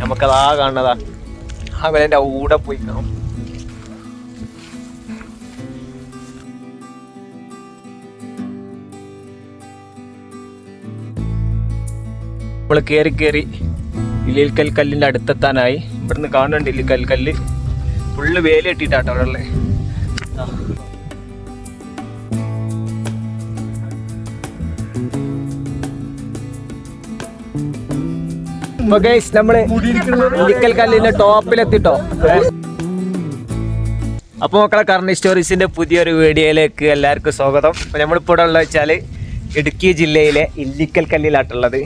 നമുക്കതാ കാണുന്നതാ. ആ വിലന്റെ കൂടെ പോയി കാണും. നമ്മൾ കയറി കയറി ഇല്ലിക്കൽ കല്ലിന്റെ അടുത്തെത്താനായി. ഇവിടുന്ന് കാണുന്നുണ്ട് ഇല്ലിക്കൽ കല്ല്. ഫുള്ള് വേല കെട്ടിട്ടാട്ടോ അവിടെ ഉള്ളത് നമ്മൾ ഇല്ലിക്കൽ കല്ലിന്റെ ടോപ്പിലെത്തിട്ടോ. അപ്പൊ മക്കളെ കർണി സ്റ്റോറീസിന്റെ പുതിയൊരു വീഡിയോയിലേക്ക് എല്ലാവർക്കും സ്വാഗതം. അപ്പൊ നമ്മളിപ്പോൾ ഇവിടെ ഉള്ളത് വെച്ചാൽ ഇടുക്കി ജില്ലയിലെ ഇല്ലിക്കൽ കല്ലിലാട്ടുള്ളത്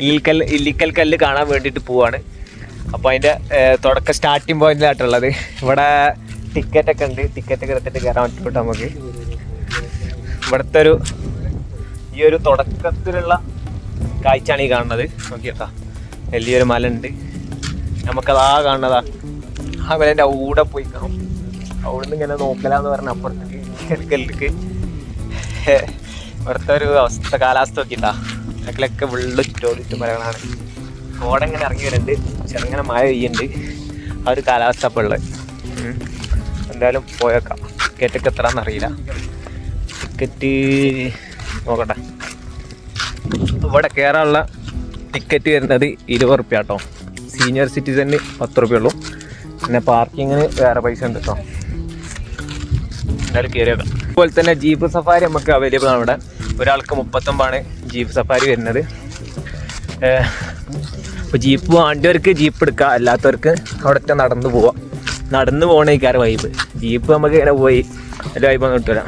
ഇല്ലിക്കൽ ഇല്ലിക്കൽ കല്ല് കാണാൻ വേണ്ടിയിട്ട് പോവാണ്. അപ്പോൾ അതിന്റെ തുടക്ക സ്റ്റാർട്ടിങ് പോയിന്റിലാട്ടുള്ളത് ഇവിടെ ടിക്കറ്റ് ഒക്കെ ഉണ്ട്. ടിക്കറ്റ് ഒക്കെ എടുത്തിട്ട് കയറാൻ പറ്റിട്ട് നമുക്ക് ഇവിടുത്തെ ഒരു ഈ ഒരു തുടക്കത്തിലുള്ള കാഴ്ചയാണ് ഈ കാണുന്നത്. നോക്കിയേട്ടാ വലിയൊരു മല ഉണ്ട് നമുക്കതാ കാണുന്നതാ. ആ മലേന്റെ അവിടെ പോയി കാണും. അവിടുന്ന് ഇങ്ങനെ നോക്കലാന്ന് പറഞ്ഞ അപ്പുറത്തേക്ക് എടുക്കലേക്ക് ഇവിടുത്തെ ഒരു അവസ്ഥ കാലാവസ്ഥ നോക്കിട്ടാ അതിലൊക്കെ വെള്ള ചുറ്റോടിട്ട് മരങ്ങളാണ് കോട ഇങ്ങനെ ഇറങ്ങി വരുന്നുണ്ട് ചെറുങ്ങനെ മഴ പെയ്യുന്നുണ്ട് ആ ഒരു കാലാവസ്ഥ അപ്പോൾ ഉള്ളത്. എന്തായാലും പോയേക്കാം. ടിക്കറ്റൊക്കെ എത്രാന്ന് അറിയില്ല. ടിക്കറ്റ് നോക്കട്ടെ. ഇവിടെ കയറാനുള്ള ടിക്കറ്റ് വരുന്നത് ഇരുപത് റുപ്യ കേട്ടോ സീനിയർ സിറ്റിസണിന് പത്ത് റുപ്യ ഉള്ളൂ. പിന്നെ പാർക്കിങ്ങിന് വേറെ പൈസ ഉണ്ട് കേട്ടോ എന്തായാലും കയറിയേക്കാം അതുപോലെ തന്നെ ജീപ്പ് സഫാരി നമുക്ക് അവൈലബിൾ ആണ് ഇവിടെ. ഒരാൾക്ക് മുപ്പത്തൊമ്പതാണ് ജീപ്പ് സഫാരി വരുന്നത്. ഇപ്പോൾ ജീപ്പ് വേണ്ടവർക്ക് ജീപ്പ് എടുക്കുക അല്ലാത്തവർക്ക് അവിടുത്തെ നടന്നു പോവാം. നടന്നു പോകണേക്കാറ് വൈബ് ജീപ്പ് നമുക്ക് ഇങ്ങനെ പോയി അല്ല വൈബൊന്നും കിട്ടില്ല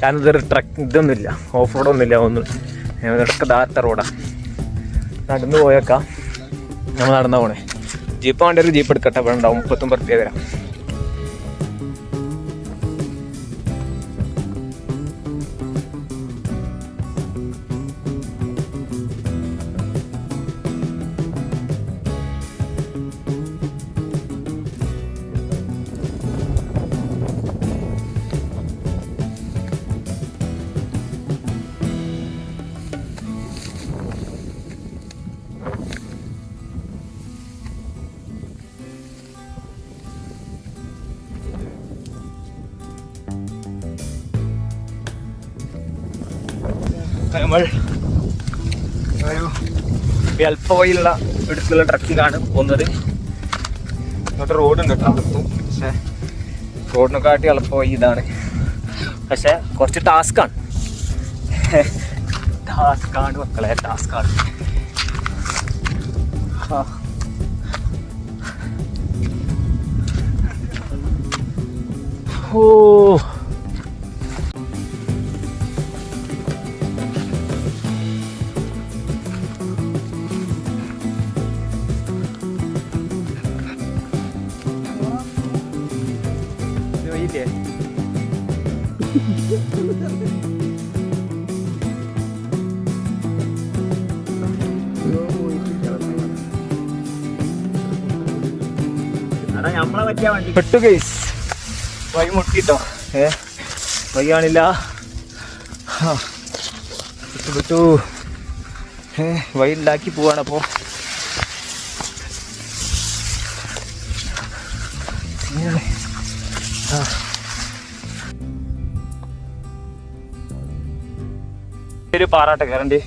കാരണം ഇതൊരു ട്രക്ക് ഇതൊന്നുമില്ല. ഓഫ് റോഡൊന്നുമില്ല ഒന്നും. ഇതൊക്കെ ദാത്ത റോഡാണ് നടന്നു പോയേക്കാം നമ്മൾ നടന്ന പോണേ. ജീപ്പ് വേണ്ട ഒരു ജീപ്പ് എടുക്കട്ടെ. ഇവിടെ ഉണ്ടാവും. മുപ്പത്തൊമ്പത് നമ്മൾ ഒരു അല്പ വഴിയുള്ള ട്രക്കിങ്ങാണ് പോകുന്നത്. ഇങ്ങോട്ട് റോഡുണ്ട് കേട്ടോ അകത്തും. പക്ഷേ റോഡിനെക്കാട്ടി എളുപ്പ വഴി ഇതാണ്. പക്ഷേ കുറച്ച് ടാസ്ക്കാണ് ടാസ്ക്കാണ് മക്കളെ ടാസ്ക്കാണ് ഓ. പെട്ടു കേസ് വൈ മുട്ടിട്ടോ? ഏ വയ്യാണില്ല വിട്ടു വിട്ടു ഏ വൈ ഉണ്ടാക്കി പോവാണ് അപ്പോ. പാറാട്ടെ ആ. ഒരു പാറാട്ട കയറണ്ട്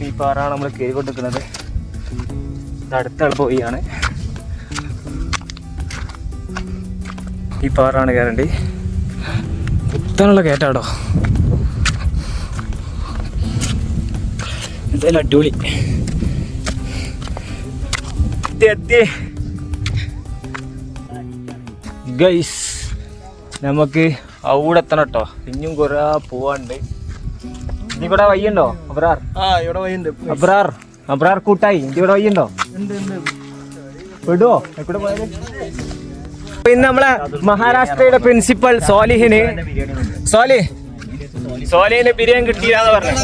ഈ പാറാണ് നമ്മൾ കയറി കൊണ്ടിരിക്കുന്നത് അടുത്ത പോയാണ് ഈ പാറാണ് കയറണ്ടി കുത്താനുള്ള കയറ്റാടോ എന്തായാലും അടിപൊളി. ഗൈസ് നമുക്ക് അവിടെ എത്തണം കേട്ടോ. ഇനിയും കുറെ പോവാണ്ട് ഇവിടെ കൂടെ വയ്യുണ്ടോ അബ്രാർ അബ്രാർ അബ്രാർ കൂട്ടായി. ഇവിടെ വയ്യുണ്ടോ വിടുവോ? എവിടെ പോയത് ഇന്ന് നമ്മളെ മഹാരാഷ്ട്രയുടെ പ്രിൻസിപ്പൽ സോലിഹിന് സോലി സോലിഹിന് ബിരിയാണി കിട്ടിയില്ലാന്ന് പറഞ്ഞു.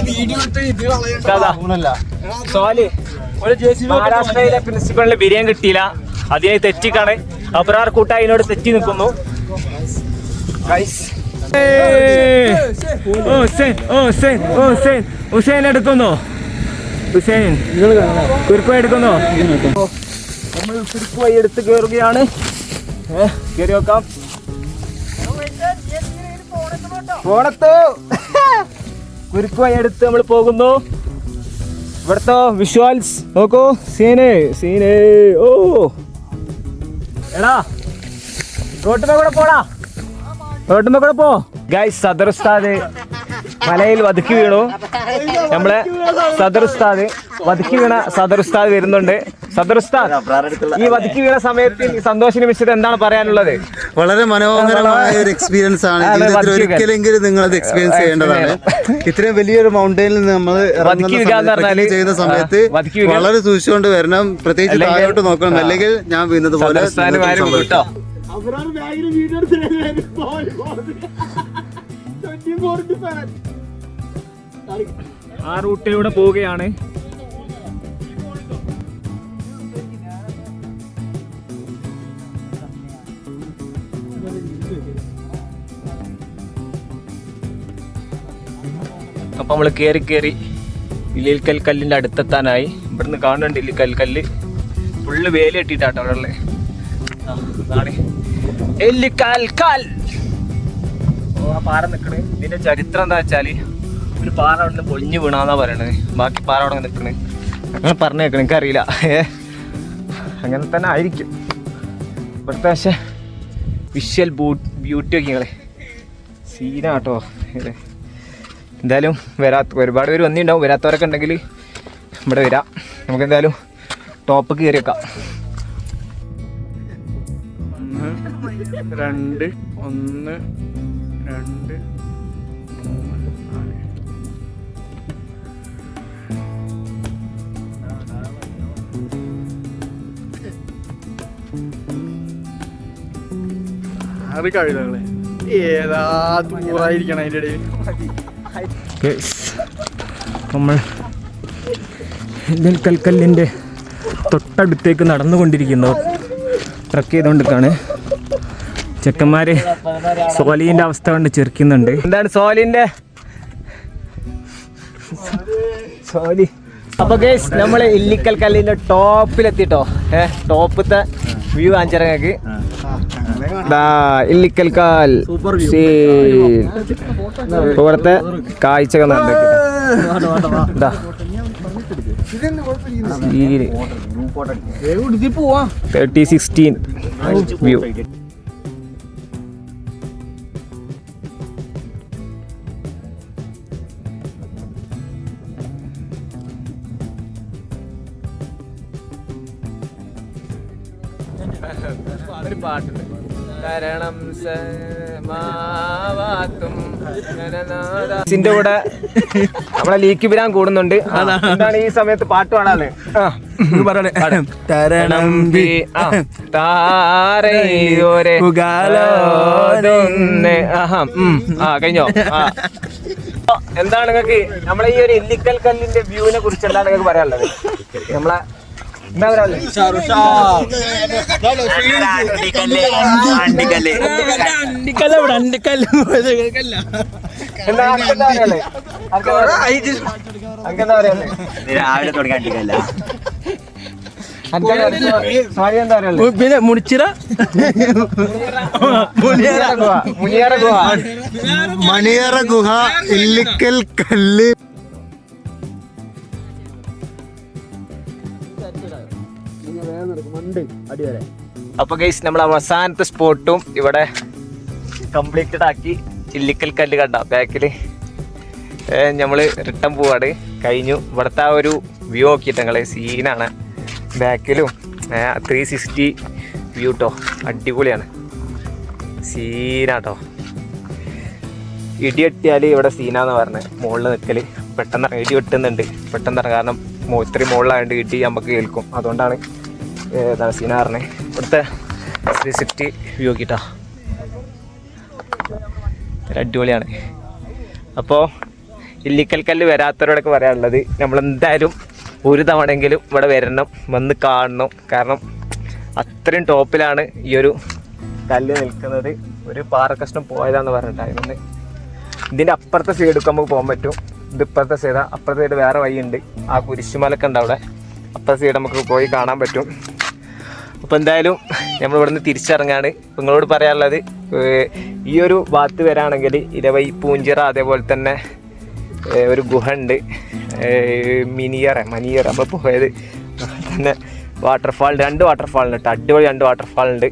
സോലി മഹാരാഷ്ട്രയിലെ പ്രിൻസിപ്പളിന് ബിരിയാണി കിട്ടിയില്ല. അതിനെ തെറ്റിക്കാണ്. അപരാർ കൂട്ട അതിനോട് തെറ്റി നിൽക്കുന്നു. ഹുസൈൻ എടുക്കുന്നു. ഹുസൈൻ. കുരുപ്പ് എടുക്കുന്നോ. നമ്മൾ കുരുപ്പ് വഴി എടുത്ത് കയറുകയാണ് കയറി നോക്കാം. പോണത്തോ. കുരുക്ക് വഴി എടുത്ത് നമ്മൾ പോകുന്നു. ഇവിടുത്തെ വിഷ്വൽസ് നോക്കൂ. Scene scene. ഓ. എടാ റോട്ടുമ്പോ കൂടെ പോടാ. റോട്ടുമ്പോ കൂടെ പോ. ഗൈസ് സദർ ഉസ്താദ് മലയിൽ വതുക്കി വീണു. നമ്മളെ സദർ ഉസ്താദ് വതുക്കി വീണ സദർ ഉസ്താദ് വരുന്നുണ്ട്. സദർ ഉസ്താദ് ഈ വതുക്കി വീണ സമയത്ത് ഈ സന്തോഷ നിമിഷത്തിൽ എന്താണ് പറയാനുള്ളത്? വളരെ മനോഹരമായ ഒരു എക്സ്പീരിയൻസ് ആണ്. ജീവിതത്തിൽ ഒരിക്കലെങ്കിലും നിങ്ങൾ അത് എക്സ്പീരിയൻസ് ചെയ്യേണ്ടതാണ് ഇത്രയും വലിയൊരു മൗണ്ടനിൽ നിന്ന് നമ്മൾ ചെയ്യുന്ന സമയത്ത് വളരെ സൂക്ഷിച്ചുകൊണ്ട് വരണം. പ്രത്യേകിച്ച് താഴോട്ട് നോക്കണം. അല്ലെങ്കിൽ ഞാൻ വീഴുന്നത് പോലെ ആ റൂട്ടിലൂടെ പോവുകയാണ്. അപ്പൊ നമ്മൾ കയറി കയറി ഇല്ലിൽക്കൽ കല്ലിന്റെ അടുത്തെത്താനായി. ഇവിടുന്ന് കാണുന്നുണ്ട് ഇല്ലിക്കൽ കല്ല്. ഫുള്ള് വേല ഇട്ടിട്ടാട്ടോ അവിടെ ഉള്ളത് ഓ ആ പാറ നിൽക്കണ് ഇതിന്റെ ചരിത്രം എന്താ വെച്ചാൽ ഒരു പാറ അവിടെ നിന്ന് പൊളിഞ്ഞു വീണാന്നാ പറയണത്. ബാക്കി പാറ അവിടെ നിൽക്കണ് അങ്ങനെ പറഞ്ഞു പറഞ്ഞേക്കണ എനിക്കറിയില്ല. ഏ അങ്ങനെ തന്നെ ആയിരിക്കും. ഇവിടുത്തെ പക്ഷേ വിഷ്വൽ ബ്യൂട്ടി ഒക്കെ നിങ്ങളെ സീനാട്ടോ. ഇത് എന്തായാലും വരാത്ത ഒരുപാട് പേര് വന്നിട്ടുണ്ടാവും വരാത്തവരൊക്കെ ഉണ്ടെങ്കിൽ ഇവിടെ വരാം. നമുക്ക് എന്തായാലും ടോപ്പ് കയറി വെക്കാം. ഒന്ന് രണ്ട് ഒന്ന് രണ്ട് ആറ് കഴുതകളെ ഏതാ ദൂരായിരിക്കണം അതിന്റെ ഇടയിൽ നമ്മൾ ഇന്ത്യൻ കൽക്കല്ലിന്റെ തൊട്ടടുത്തേക്ക് നടന്നുകൊണ്ടിരിക്കുന്നു. ട്രക്ക് ചെയ്തുകൊണ്ടിരിക്കുകയാണ് ചെക്കന്മാര് സോലിന്റെ അവസ്ഥ കൊണ്ട് ചെറുക്കുന്നുണ്ട് എന്താണ് സോലിന്റെ സോലി. അപ്പൊ ഗേസ് നമ്മൾ ഇല്ലിക്കൽ കല്ലിന്റെ ടോപ്പിലെത്തിട്ടോ ഏഹ് ടോപ്പത്തെ വ്യൂ കാണിച്ചിറങ്ങക്ക് ഇല്ലിക്കൽ കാൽ. ഇവിടുത്തെ കാഴ്ചകൾ തേർട്ടി സിക്സ്റ്റീൻ വ്യൂ. ഒരു പാട്ടുണ്ട്. കരണം ിന്റെ കൂടെ നമ്മളെ ലീക്ക് വിരാൻ കൂടുന്നുണ്ട്. എന്താണ് ഈ സമയത്ത് പാട്ട് പാടാണ് തരണമ്പി ആ താരയോരെ പുകാലോതൊന്ന് അഹം ആ കഴിഞ്ഞോ? എന്താണ് നിങ്ങൾക്ക് നമ്മളെ ഈ ഒരു ഇല്ലിക്കൽ കല്ലിന്റെ വ്യൂവിനെ കുറിച്ച് എന്താണ് നിങ്ങൾക്ക് പറയാനുള്ളത്? നമ്മളെ അണ്ടിക്കല്ല? അനക്കെന്താ പറയാനുള്ളത്? രാവിലെ എന്താ പറയാനുള്ളത്? പിന്നെ മുടിച്ചിറ. മണിയറ ഗുഹ ഇല്ലിക്കൽ കല്ല് അപ്പൊ ഗൈസ് നമ്മൾ അവസാനത്തെ സ്പോട്ടും ഇവിടെ കംപ്ലീറ്റഡ് ആക്കി ചില്ലിക്കൽ കല്ല് കണ്ട. ബാക്കിൽ നമ്മൾ റിട്ടേൺ പോവാട് കഴിഞ്ഞു. ഇവിടുത്തെ ആ ഒരു വ്യൂ നോക്കിയിട്ട് ഞങ്ങൾ സീനാണ് ബാക്കിലും ത്രീ സിക്സ്റ്റി വ്യൂ കേട്ടോ അടിപൊളിയാണ്. സീനാട്ടോ ഇടിയെട്ടിയാൽ ഇവിടെ സീനാന്ന് പറഞ്ഞത് മുകളിൽ നിൽക്കൽ പെട്ടെന്ന് ഇടി വെട്ടുന്നുണ്ട്. പെട്ടെന്ന് കാരണം ഇത്രയും മുകളിലായതുകൊണ്ട് ഇടി നമുക്ക് കേൾക്കും അതുകൊണ്ടാണ് പറഞ്ഞത് ഇവിടുത്തെ ത്രീ സിക്സ്റ്റി വ്യൂ നോക്കിട്ടാ. അടിപൊളിയാണ്. അപ്പോൾ ഇല്ലിക്കൽ കല്ല് വരാത്തവരോടൊക്കെ പറയാനുള്ളത് നമ്മളെന്തായാലും ഒരു തവണയെങ്കിലും ഇവിടെ വരണം വന്ന് കാണണം. കാരണം അത്രയും ടോപ്പിലാണ് ഈ ഒരു കല്ല് നിൽക്കുന്നത്. ഒരു പാറക്കഷ്ണം പോയതാന്ന് പറഞ്ഞിട്ടായിരുന്നു ഇതിന്റെ അപ്പുറത്തെ സൈഡ് നമുക്ക് പോകാൻ പറ്റും. ഇത് ഇപ്പുറത്തെ സൈഡാണ് അപ്പുറത്തെ സൈഡ് വേറെ വഴിയുണ്ട്. ആ കുരിശുമലൊക്കെ അവിടെ. അപ്പുറത്തെ സൈഡ് നമുക്ക് പോയി കാണാൻ പറ്റും. അപ്പോൾ എന്തായാലും നമ്മൾ ഇവിടുന്ന് തിരിച്ചിറങ്ങാണ്. നിങ്ങളോട് പറയാനുള്ളത് ഈ ഒരു ഭാഗത്ത് വരാണെങ്കിൽ ഇരവൈ പൂഞ്ചിറ അതേപോലെ തന്നെ ഒരു ഗുഹ ഉണ്ട്. മിനിയറ മനിയറ. നമ്മൾ പോയത് തന്നെ വാട്ടർഫാൾ രണ്ട് വാട്ടർഫാൾ ഉണ്ട് കേട്ടോ. അടിപൊളി രണ്ട് വാട്ടർഫാൾ ഉണ്ട്.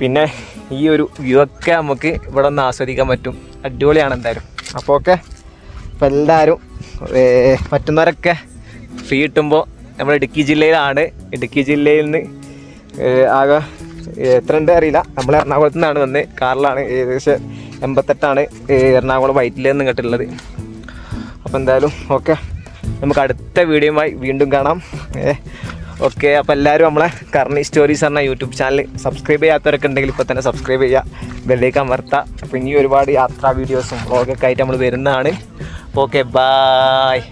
പിന്നെ ഈ ഒരു വ്യൂ ഒക്കെ നമുക്ക് ഇവിടെ ഒന്ന് ആസ്വദിക്കാൻ പറ്റും. അടിപൊളിയാണ് എന്തായാലും. അപ്പോൾ ഓക്കെ. അപ്പോൾ എല്ലാവരും പറ്റുന്നവരൊക്കെ ഫ്രീ കിട്ടുമ്പോൾ നമ്മൾ ഇടുക്കി ജില്ലയിലാണ്. ഇടുക്കി ജില്ലയിൽ നിന്ന് ആകെ എത്ര ഉണ്ട് അറിയില്ല. നമ്മൾ എറണാകുളത്ത് നിന്നാണ് വന്നത് കാറിലാണ് ഏകദേശം എൺപത്തെട്ടാണ് എറണാകുളം വൈറ്റിൽ നിന്ന് ഇങ്ങോട്ടുള്ളത്. അപ്പോൾ എന്തായാലും ഓക്കെ. നമുക്ക് അടുത്ത വീഡിയോയുമായി വീണ്ടും കാണാം. ഓക്കെ. അപ്പോൾ എല്ലാവരും നമ്മളെ കർണി സ്റ്റോറീസ് എന്ന യൂട്യൂബ് ചാനൽ സബ്സ്ക്രൈബ് ചെയ്യാത്തവരൊക്കെ ഉണ്ടെങ്കിൽ ഇപ്പോൾ തന്നെ സബ്സ്ക്രൈബ് ചെയ്യുക. ബെല്ലേക്ക് അമർത്തുക അപ്പോൾ ഇനി ഒരുപാട് യാത്രാ വീഡിയോസും വ്ളോഗൊക്കെ ആയിട്ട് നമ്മൾ വരുന്നതാണ്. Okay bye